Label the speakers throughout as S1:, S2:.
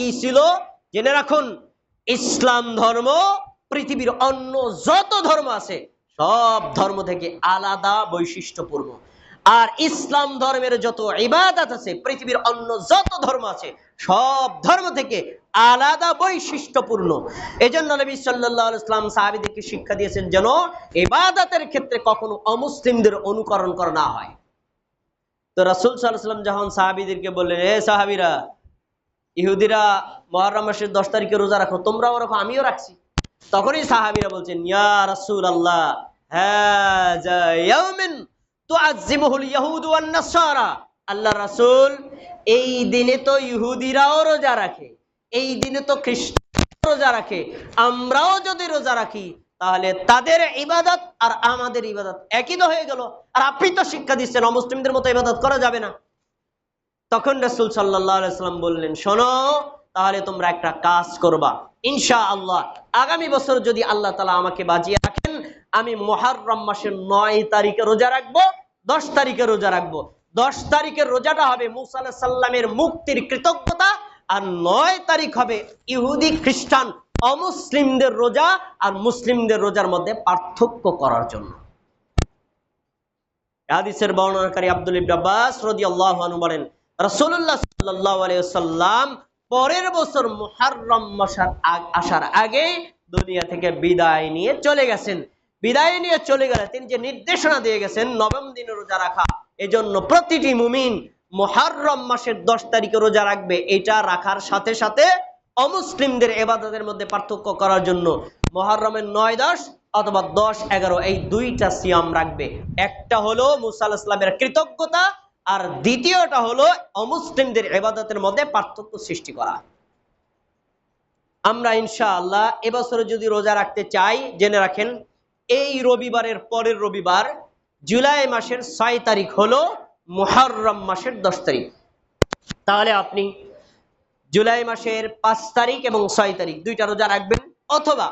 S1: কি ছিল? জেনে রাখুন, ইসলাম ধর্ম পৃথিবীর অন্য যত ধর্ম আছে, সব ধর্ম থেকে আলাদা, বৈশিষ্ট্যপূর্ণ। আর ইসলাম ধর্মের যত ইবাদত আছে, পৃথিবীর অন্য যত ধর্ম আছে, সব ধর্ম থেকে আলাদা, বৈশিষ্ট্যপূর্ণ। এই জন্য নবী সাল্লাহ ইসলাম সাহাবিদেরকে শিক্ষা দিয়েছেন যেন, ইবাদতের ক্ষেত্রে কখনো অমুসলিমদের অনুকরণ করা না হয়। তো রাসুল সাল্লাম যখন সাহাবিদেরকে বললেন, এ সাহাবিরা ইহুদিরা মহরম মাসের দশ তারিখে রোজা রাখো, তোমরাও রাখো, আমিও রাখছি। তখনই সাহাবিরা বলছেন, ইয়া রাসূল আল্লাহ আল্লাহ রাসূল, এই দিনে তো ইহুদিরাও রোজা রাখে, এই দিনে তো খ্রিস্টান রোজা রাখে, আমরাও যদি রোজা রাখি, তাহলে তাদের ইবাদত আর আমাদের ইবাদত একই তো হয়ে গেল। আর আপনি তো শিক্ষা দিচ্ছেন, অমুসলিমদের মতো ইবাদত করা যাবে না। তখন রসুল সাল্লাম বললেন, শোনো, তাহলে তোমরা একটা কাজ করবা। ইনশা আল্লাহ আগামী বছর যদি আল্লাহ তালা আমাকে বাজিয়ে রাখেন, আমি মহারম মাসের নয় তারিখে রোজা রাখব, দশ তারিখে রোজা রাখব। দশ তারিখের রোজাটা হবে মুসা সাল্লামের মুক্তির কৃতজ্ঞতা, আর নয় তারিখ হবে ইহুদি খ্রিস্টান, অমুসলিমদের রোজা, আর মুসলিমদের রোজার মধ্যে পার্থক্য করার জন্য। হাদিসের বর্ণনাকারী আব্দুল ইবনে আব্বাস রাদিয়াল্লাহু আনহু বলেন সাল্লাল্লাহু সাল্লাম পরের বছর মুহররম মাসের আগ- আসার আগে দুনিয়া থেকে বিদায় নিয়ে চলে গেছেন। বিদায় নিয়ে চলে গেলে তিনি যে নির্দেশনা দিয়ে গেছেন, নবম দিনে রোজা রাখা, এজন্য প্রতিটি মুমিন মুহররম মাসের দশ তারিখে রোজা রাখবে। এটা রাখার সাথে সাথে অমুসলিমদের এবাদতের মধ্যে পার্থক্য করার জন্য মহরমের নয় দশ অথবা দশ এগারো এই দুইটা সিয়াম রাখবে। একটা হলো মুসা আলাহিসাল্লামের ইসলামের কৃতজ্ঞতা আর দ্বিতীয়টা হলো অমুসলিমদের এবাদতের মধ্যে পার্থক্য সৃষ্টি করা। আমরা ইনশাআল্লাহ এবছরে যদি রোজা রাখতে চাই, জেনে রাখেন, এই রবিবারের পরের রবিবার জুলাই মাসের ছয় তারিখ হলো মুহররম মাসের দশ তারিখ। তাহলে আপনি জুলাই মাসের পাঁচ তারিখ এবং ছয় তারিখ দুইটা রোজা রাখবেন অথবা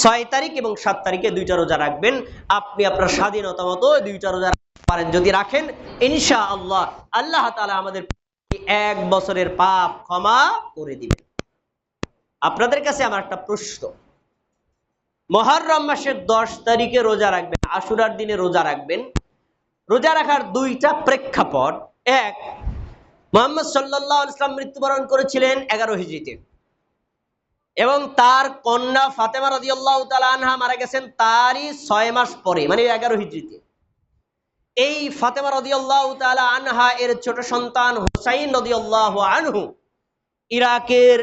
S1: ছয় তারিখ এবং সাত তারিখে দুইটা রোজা রাখবেন। আপনি আপনার স্বাধীনতা মতো দুইটা রোজা পারেন, যদি রাখেন ইনশা আল্লাহ আল্লাহ তালা আমাদের এক বছরের পাপ ক্ষমা করে দিবেন। আপনাদের কাছে আমার একটা প্রশ্ন। মহরম মাসের দশ তারিখে রোজা রাখবেন, আশুরার দিনে রোজা রাখবেন। রোজা রাখার দুইটা প্রেক্ষাপট। এক, মোহাম্মদ সাল্লাহ ইসলাম মৃত্যুবরণ করেছিলেন এগারো হিজড়িতে। এবং তার কন্যা ফাতেমা রদিয়াল্লাহ আনহা মারা গেছেন তারই ছয় মাস পরে মানে এগারো হিজড়িতে। এই ফাতেমা রদিয়াল্লাহ তালা আনহা এর ছোট সন্তান হুসাইন রদিয়াল্লাহ আনহু ইরাকের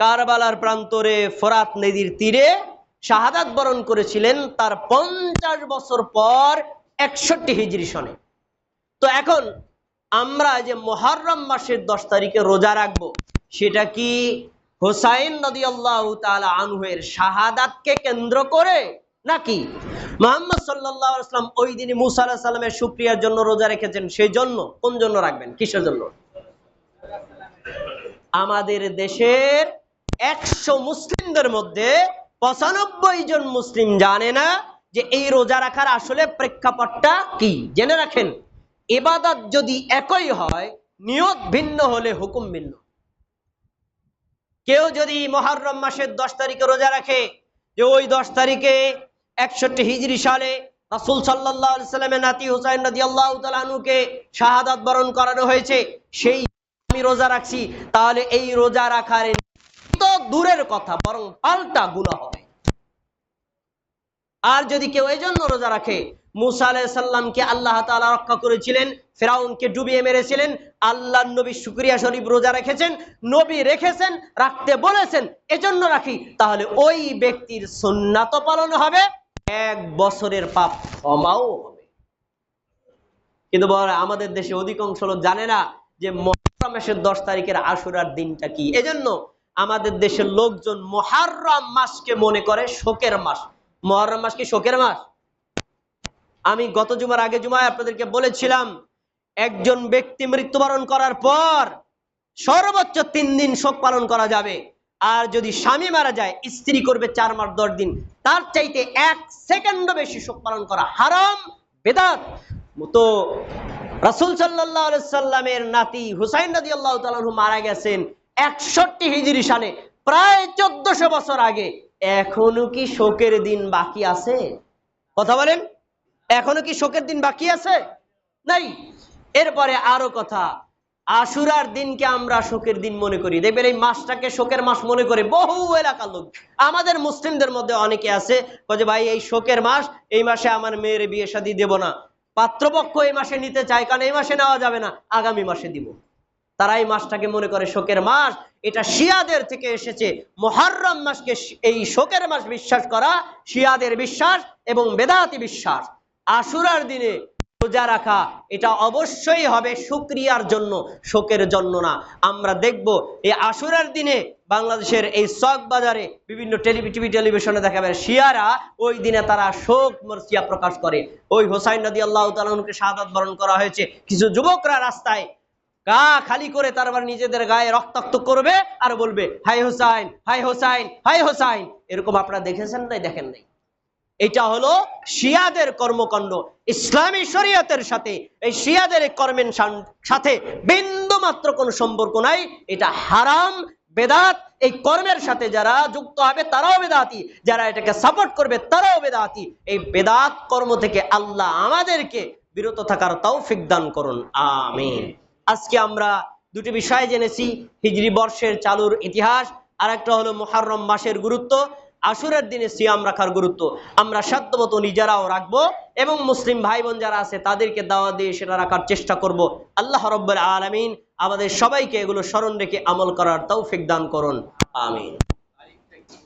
S1: কারবালার প্রান্তরে ফোরাত নদীর তীরে শাহাদাত বরণ করেছিলেন তার পঞ্চাশ বছর পর একষট্টি হিজড়ি সনে। তো এখন আমরা যে মহরম মাসের দশ তারিখে রোজা রাখব, সেটা কি হোসাইন নদী আল্লাহ তালা আনহুয়ের শাহাদাতকে কেন্দ্র করে নাকি মোহাম্মদ সাল্লাহ আসলাম ওই দিনই মুসা আল্লাহ সাল্লামের সুক্রিয়ার জন্য রোজা রেখেছেন। সেই জন্য? কোন জন্য রাখবেন? কিসের জন্য? আমাদের দেশের একশো মুসলিমদের মধ্যে পঁচানব্বই জন মুসলিম জানে না যে এই রোজা রাখার আসলে প্রেক্ষাপটটা কি? জেনে রাখেন। এবাদত যদি একই হয়, নিয়ত ভিন্ন হলে হুকুম ভিন্ন। কেউ যদি মহারম মাসের দশ তারিখে রোজা রাখে, যে ওই দশ তারিখে একষট্টি হিজরি সালে রাসুল সাল্লাহ সাল্লামের নাতি হুসাইন নদী আল্লাহ তালুকে শাহাদাত বরণ করানো হয়েছে। সেই আমি রোজা রাখছি, তাহলে এই রোজা রাখার তো দূরের কথা, বরং পাল্টা গুণা হবে আর যদি কেউ এই জন্য রোজা রাখে, মুসা আলাইসাল্লামকে আল্লাহ তাআলা রক্ষা করেছিলেন, ফেরাউনকে ডুবিয়ে মেরেছিলেন আল্লাহ নবী শুক্রিয়া শরীফ রোজা রেখেছেন, নবী রেখেছেন, রাখতে বলেছেন, এজন্য রাখি, তাহলে ওই ব্যক্তির সুন্নাত পালন হবে এক বছরের পাপ ক্ষমাও হবে। কিন্তু আমাদের দেশে অধিকাংশ লোক জানে না যে মাসের দশ তারিখের আশুরার দিনটা কি। এজন্য আমাদের দেশের লোকজন মহারম মাসকে মনে করে শোকের মাস। মহরম মাস কি শোকের মাস? আমি গত জুমার আগে জুমায় আপনাদেরকে বলেছিলাম, একজন ব্যক্তি মৃত্যুবরণ করার পর সর্বোচ্চ তিন দিন শোক পালন করা যাবে। আর যদি স্বামী মারা যায়, স্ত্রী করবে চার মাস দশ দিন। তার চাইতে এক সেকেন্ডও বেশি শোক পালন করা হারাম, বেদাত। তো রাসুল সাল্লাহ সাল্লামের নাতি হুসাইন নদী আল্লাহ তালু মারা গেছেন একষট্টি হিজরি সালে, প্রায় চোদ্দশো বছর আগে। এখনও কি শোকের দিন বাকি আছে? কথা বলেন, এখনও কি শোকের দিন বাকি আছে? নাই। এরপরে আরও কথা। আশুরার দিনকে আমরা শোকের দিন মনে করি। দেখবেন এই মাসটাকে শোকের মাস মনে করে বহু এলাকার লোক। আমাদের মুসলিমদের মধ্যে অনেকে আছে যে ভাই, এই শোকের মাস, এই মাসে আমার মেয়ের বিয়ে শাদী দেব না। পাত্রপক্ষ এই মাসে নিতে চায়, কারণ এই মাসে নেওয়া যাবে না, আগামী মাসে দিব। তারা এই মাসটাকে মনে করে শোকের মাস। এটা শিয়াদের থেকে এসেছে। মহারম মাসকে এই শোকের মাস বিশ্বাস করা শিয়াদের বিশ্বাস এবং বেদাতি বিশ্বাস। আশুরার দিনে রোজা রাখা, এটা অবশ্যই হবে শুক্রিয়ার জন্য, শোকের জন্য না। আমরা দেখব এই আশুরার দিনে বাংলাদেশের এই চক বাজারে বিভিন্ন টেলিভি টিভি টেলিভিশনে দেখাবে শিয়ারা ওই দিনে তারা শোক মর্সিয়া প্রকাশ করে। ওই হোসাইন নদী আল্লাহ তালকে শাহাদ বরণ করা হয়েছে। কিছু যুবকরা রাস্তায় গা খালি করে তারপর নিজেদের গায়ে রক্তাক্ত করবে আর বলবে হাই হোসাইন হাই হোসাইন হাই হোসাইন। এরকম আপনারা দেখেছেন নাই, দেখেন নাই? এটা হলো শিয়াদের কর্মকাণ্ড, ইসলামী শরীয়তের সাথে। এই শিয়াদের কর্মের সাথে বিন্দু মাত্র কোনো সম্পর্ক নাই। এটা হারাম, বেদাত। এই কর্মের সাথে যারা যুক্ত হবে, তারাও বেদাতি। যারা এটাকে সাপোর্ট করবে, তারাও বেদাতি। এই বেদাত কর্ম থেকে আল্লাহ আমাদেরকে বিরত থাকার তৌফিক দান করুন। আমিন। আজকে আমরা দুটি বিষয় জেনেছি, হিজরি বর্ষের চালুর ইতিহাস। আর একটা হলো মুহাররম মাসের গুরুত্ব। আশুরের দিনে সিয়াম রাখার গুরুত্ব। আমরা সাধ্যমতো নিজেরাও রাখব এবং মুসলিম ভাই বোন যারা আছে, তাদেরকে দাওয়া দিয়ে সেটা রাখার চেষ্টা করব। আল্লাহ রব্বুল আলমিন আমাদের সবাইকে এগুলো স্মরণ রেখে আমল করার তৌফিক দান করুন। আমিন।